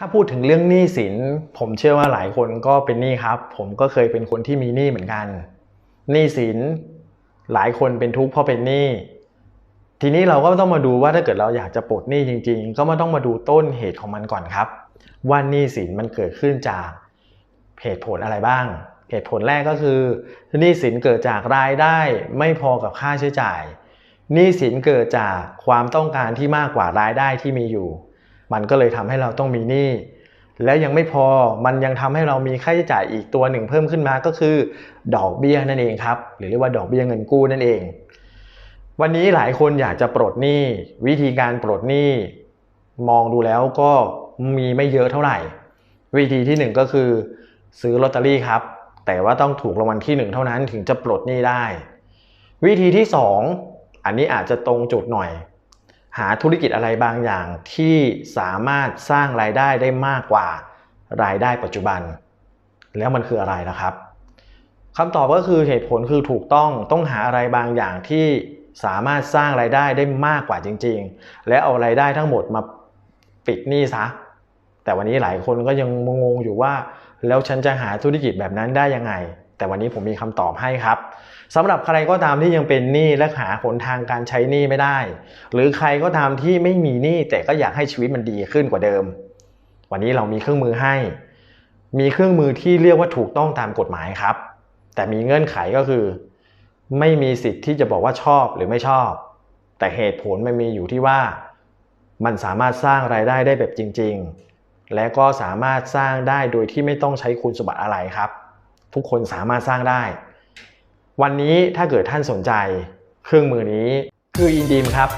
ถ้าพูดถึงเรื่องหนี้สิน ผมเชื่อว่าหลายคนก็เป็นหนี้ครับ ผมก็เคยเป็นคนที่มีหนี้เหมือนกันหนี้สินหลายคนเป็นทุกข์เพราะเป็นหนี้ทีนี้เราก็ต้องมาดูว่าถ้าเกิดเราอยากจะปลดหนี้จริง ๆ ก็มาต้องมาดูต้นเหตุของมันก่อนครับ ว่าหนี้สินมันเกิดขึ้นจากเหตุผลอะไรบ้าง เหตุผลแรกก็คือหนี้สินเกิดจากรายได้ไม่พอกับค่าใช้จ่ายหนี้สินเกิดจากความต้องการที่มากกว่ารายได้ที่มีอยู่ มันก็เลยทำให้เราต้องมีหนี้และยังไม่พอมันยังทำให้เรามีค่าใช้จ่ายอีกตัวหนึ่งเพิ่มขึ้นมาก็คือ ดอกเบี้ยนั่นเองครับ หรือเรียกว่าดอกเบี้ยเงินกู้นั่นเอง วันนี้หลายคนอยากจะปลดหนี้ วิธีการปลดหนี้ มองดูแล้วก็มีไม่เยอะเท่าไหร่ วิธีที่หนึ่งก็คือ ซื้อลอตเตอรี่ครับ แต่ว่าต้องถูกรางวัลที่หนึ่งเท่านั้นถึงจะปลดหนี้ได้ วิธีที่สองอันนี้อาจจะตรงจุดหน่อย หาธุรกิจอะไรบางอย่างที่สามารถสร้างรายได้ได้มากกว่ารายได้ปัจจุบัน แล้วมันคืออะไรนะครับคำตอบก็คือเหตุผลคือถูกต้องต้องหาอะไรบางอย่างที่สามารถสร้างรายได้ได้มากกว่าจริง ๆ และเอารายได้ทั้งหมดมาปิดหนี้ซะแต่วันนี้หลายคนก็ยังงงอยู่ว่า แล้วฉันจะหาธุรกิจแบบนั้นได้ยังไง แต่วันนี้ผมมีคำตอบให้ครับสำหรับใครก็ตามที่ยังเป็นหนี้และหาหนทางการใช้หนี้ไม่ได้ หรือใครก็ตามที่ไม่มีหนี้แต่ก็อยากให้ชีวิตมันดีขึ้นกว่าเดิม วันนี้เรามีเครื่องมือให้ มีเครื่องมือที่เรียกว่าถูกต้องตามกฎหมายครับ แต่มีเงื่อนไขก็คือ ไม่มีสิทธิ์ที่จะบอกว่าชอบหรือไม่ชอบ แต่เหตุผลมันมีอยู่ที่ว่า มันสามารถสร้างรายได้ได้แบบจริง ๆ และก็สามารถสร้างได้โดยที่ไม่ต้องใช้คุณสมบัติอะไรครับ ทุกคนสามารถสร้างได้ วันนี้ถ้าเกิดท่านสนใจ เครื่องมือนี้คือ Indim ครับ